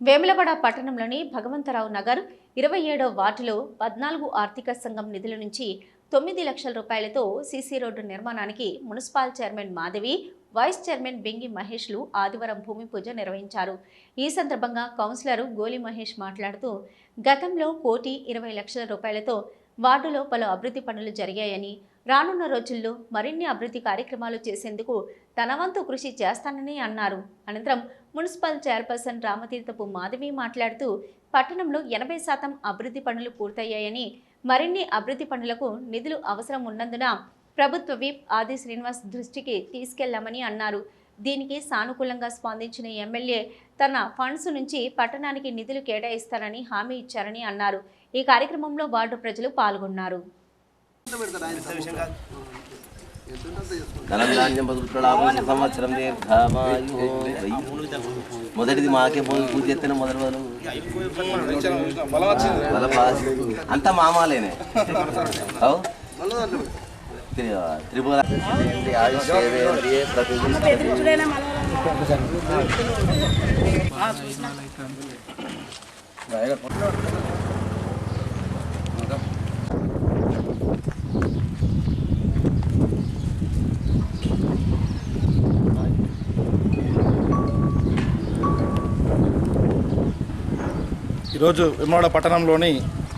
వేములవాడ పట్టణంలోని భగవంతరావు నగర్ ఇరవై ఏడో వార్డులో పద్నాలుగు ఆర్థిక సంఘం నిధుల నుంచి తొమ్మిది లక్షల రూపాయలతో సీసీ రోడ్డు నిర్మాణానికి municipal chairman Madhavi vice chairman Bengi మహేష్లు ఆదివారం భూమి పూజ నిర్వహించారు. ఈ సందర్భంగా కౌన్సిలర్ గోలి మహేష్ మాట్లాడుతూ గతంలో కోటి ఇరవై లక్షల రూపాయలతో వార్డులో పలు అభివృద్ధి పనులు జరిగాయని రానున్న రోజుల్లో మరిన్ని అభివృద్ధి కార్యక్రమాలు చేసేందుకు తన వంతు కృషి చేస్తానని అన్నారు. అనంతరం మున్సిపల్ చైర్పర్సన్ రామతీర్థపు మాధవి మాట్లాడుతూ పట్టణంలో ఎనభై శాతం అభివృద్ధి పనులు పూర్తయ్యాయని మరిన్ని అభివృద్ధి పనులకు నిధులు అవసరం ఉన్నందున ప్రభుత్వ విప్ ఆది శ్రీనివాస్ దృష్టికి తీసుకెళ్ళామని అన్నారు. దీనికి సానుకూలంగా స్పందించిన ఎమ్మెల్యే తన ఫండ్స్ నుంచి పట్టణానికి నిధులు కేటాయిస్తారని హామీ ఇచ్చారని అన్నారు. ఈ కార్యక్రమంలో వార్డు ప్రజలు పాల్గొన్నారు. ధనధాన్యం బతుకులాభం సంవత్సరం దీర్ఘమాయు మొదటిది మాకే పోయి పూజ చేస్తే మొదటి వాళ్ళు అంతా మామాలేనే. అవు? త్రిపుర ఆయుష్ ఏవేంద్రియ ఈరోజు విమలవాడ పట్టణంలోని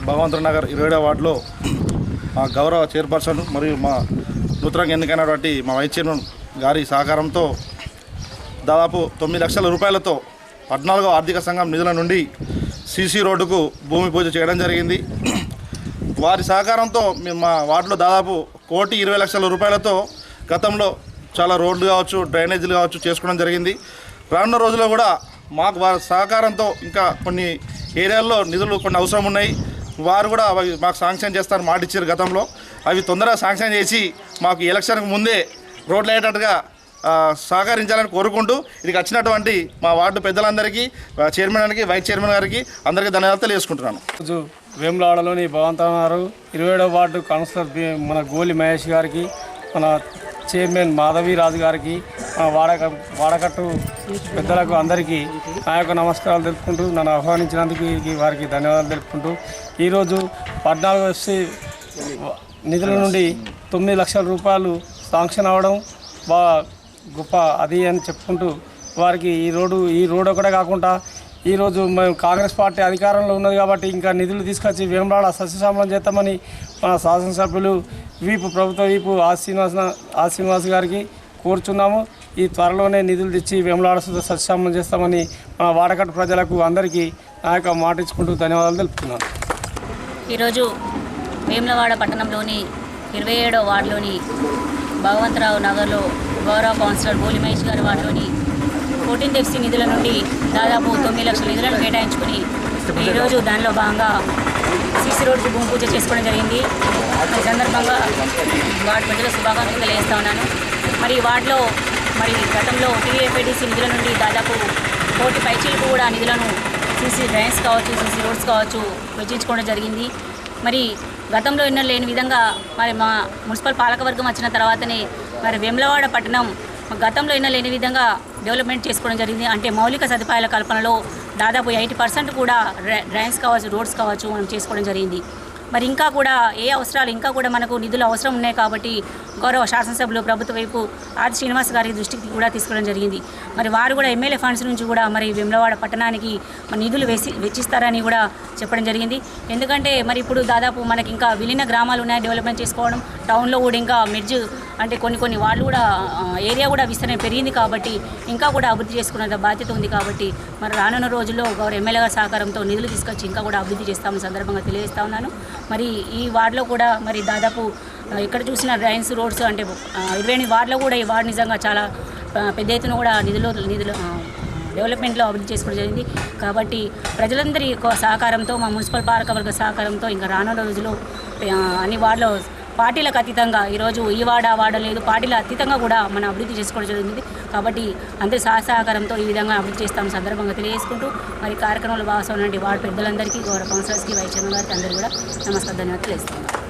భగవంతుడు నగర్ ఇరవై వార్డులో మా గౌరవ చైర్పర్సన్ మరియు మా నూతనంగా ఎన్నికైనటువంటి మా వైస్ చైర్మన్ గారి సహకారంతో దాదాపు తొమ్మిది లక్షల రూపాయలతో పద్నాలుగో ఆర్థిక సంఘం నిధుల నుండి సీసీ రోడ్డుకు భూమి పూజ చేయడం జరిగింది. వారి సహకారంతో మేము మా వార్డులో దాదాపు కోటి ఇరవై లక్షల రూపాయలతో గతంలో చాలా రోడ్లు కావచ్చు డ్రైనేజీలు కావచ్చు చేసుకోవడం జరిగింది. రానున్న రోజుల్లో కూడా మాకు వారి సహకారంతో ఇంకా కొన్ని ఏరియాల్లో నిధులు కొన్ని అవసరం ఉన్నాయి. వారు కూడా అవి మాకు శాంక్షన్ చేస్తారని మాట ఇచ్చారు గతంలో. అవి తొందరగా శాంక్షన్ చేసి మాకు ఎలక్షన్కి ముందే రోడ్లు అయ్యేటట్టుగా సహకరించాలని కోరుకుంటూ ఇది వచ్చినటువంటి మా వార్డు పెద్దలందరికీ చైర్మన్ గారికి వైస్ చైర్మన్ గారికి అందరికీ ధన్యవాదాలు తెలియజేసుకుంటున్నాను. వేములాడలోని భవంతన్నారు ఇరవై ఏడవ వార్డు కౌన్సిలర్ మన గోలి మహేష్ గారికి మన చైర్మన్ మాధవి రాజు గారికి మన వాడక వాడకట్టు పెద్దలకు అందరికీ నా యొక్క నమస్కారాలు తెలుపుకుంటూ నన్ను ఆహ్వానించినందుకు వారికి ధన్యవాదాలు తెలుపుకుంటూ ఈరోజు పద్నాలుగు వచ్చి నిధుల నుండి తొమ్మిది లక్షల రూపాయలు శాంక్షన్ అవ్వడం బా గొప్ప అది అని చెప్పుకుంటూ వారికి ఈ రోడ్డు ఈ రోడ్ ఒకటే కాకుండా ఈరోజు మేము కాంగ్రెస్ పార్టీ అధికారంలో ఉన్నది కాబట్టి ఇంకా నిధులు తీసుకొచ్చి వేమరాడ సస్యశామలం చేస్తామని మన శాసనసభ్యులు వీపు ప్రభుత్వ వీపు ఆ శ్రీనివాస ఆ శ్రీనివాస్ గారికి కోరుచున్నాము. ఈ త్వరలోనే నిధులు తెచ్చి వేమలాడ సస్యశామలం చేస్తామని మన వాడకట్టు ప్రజలకు అందరికీ నా యొక్క మాట ఇచ్చుకుంటూ ధన్యవాదాలు తెలుపుతున్నాను. ఈరోజు వేములవాడ పట్టణంలోని ఇరవై ఏడో వార్డులోని భగవంతరావు నగర్లో గౌరవ కౌన్సిలర్ బోలి మహేష్ గారి వార్డులోని ఫోర్టీన్ ఎఫ్సీ నిధుల నుండి దాదాపు తొమ్మిది లక్షల నిధులను కేటాయించుకుని ఈరోజు దానిలో భాగంగా సిసి రోడ్డు భూమి పూజ చేసుకోవడం జరిగింది. ఈ సందర్భంగా వార్డు ప్రజల శుభాకాంక్షలు తెలియజేస్తా ఉన్నాను. మరి వార్డులో మరి గతంలో టీఏపీడీసీ నిధుల నుండి దాదాపు కోటి పైచీలకు కూడా నిధులను సీసీ డ్రైన్స్ కావచ్చు సీసీ రోడ్స్ కావచ్చు వెచ్చించుకోవడం జరిగింది. మరి గతంలో ఎన్నో లేని విధంగా మరి మా మున్సిపల్ పాలకవర్గం వచ్చిన తర్వాతనే మరి వెమ్లవాడ పట్టణం గతంలో ఎన్నో లేని విధంగా డెవలప్మెంట్ చేసుకోవడం జరిగింది. అంటే మౌలిక సదుపాయాల కల్పనలో దాదాపు ఎయిటీ పర్సెంట్ కూడా డ్రై- డ్రైన్స్ కావచ్చు రోడ్స్ కావచ్చు మనం చేసుకోవడం జరిగింది. మరి ఇంకా కూడా ఏ అవసరాలు ఇంకా కూడా మనకు నిధులు అవసరం ఉన్నాయి కాబట్టి గౌరవ శాసనసభ్యులు ప్రభుత్వ వైపు ఆది శ్రీనివాస్ గారి దృష్టికి కూడా తీసుకోవడం జరిగింది. మరి వారు కూడా ఎమ్మెల్యే ఫండ్స్ నుంచి కూడా మరి విమలవాడ పట్టణానికి నిధులు వేసి వెచ్చిస్తారని కూడా చెప్పడం జరిగింది. ఎందుకంటే మరి ఇప్పుడు దాదాపు మనకి ఇంకా విలీన గ్రామాలు ఉన్నాయి డెవలప్మెంట్ చేసుకోవడం టౌన్లో కూడా ఇంకా మెడ్జ్ అంటే కొన్ని కొన్ని వాళ్ళు కూడా ఏరియా కూడా విస్తరణ పెరిగింది కాబట్టి ఇంకా కూడా అభివృద్ధి చేసుకునే బాధ్యత ఉంది కాబట్టి మరి రానున్న రోజుల్లో గౌరవ ఎమ్మెల్యే గారి సహకారంతో నిధులు తీసుకొచ్చి ఇంకా కూడా అభివృద్ధి చేస్తామని సందర్భంగా తెలియజేస్తా ఉన్నాను. మరి ఈ వార్డులో కూడా మరి దాదాపు ఇక్కడ చూసిన డ్రైన్స్ రోడ్స్ అంటే ఇరవై ఎనిమిది వార్డులో కూడా ఈ వార్డు నిజంగా చాలా పెద్ద ఎత్తున కూడా నిధులు నిధులు డెవలప్మెంట్లో అభివృద్ధి చేసుకోవడం జరిగింది. కాబట్టి ప్రజలందరి సహకారంతో మా మున్సిపల్ పాలకవర్గ సహకారంతో ఇంకా రానున్న రోజుల్లో అన్ని వార్డులో పార్టీలకు అతీతంగా ఈరోజు ఈ వాడ వాడలేదు లేదు. పార్టీల అతీతంగా కూడా మనం అభివృద్ధి చేసుకోవడం జరిగింది కాబట్టి అందరి సహసహకారంతో ఈ విధంగా అభివృద్ధి చేస్తాం సందర్భంగా తెలియజేసుకుంటూ మరి కార్యక్రమంలో భాగస్వామి వార్డు పెద్దలందరికీ గౌరవ కౌన్సిలర్స్కి వైస్ చైర్మన్ గారికి అందరూ కూడా నమస్కారం ధన్యవాదాలు తెలియజేస్తున్నాం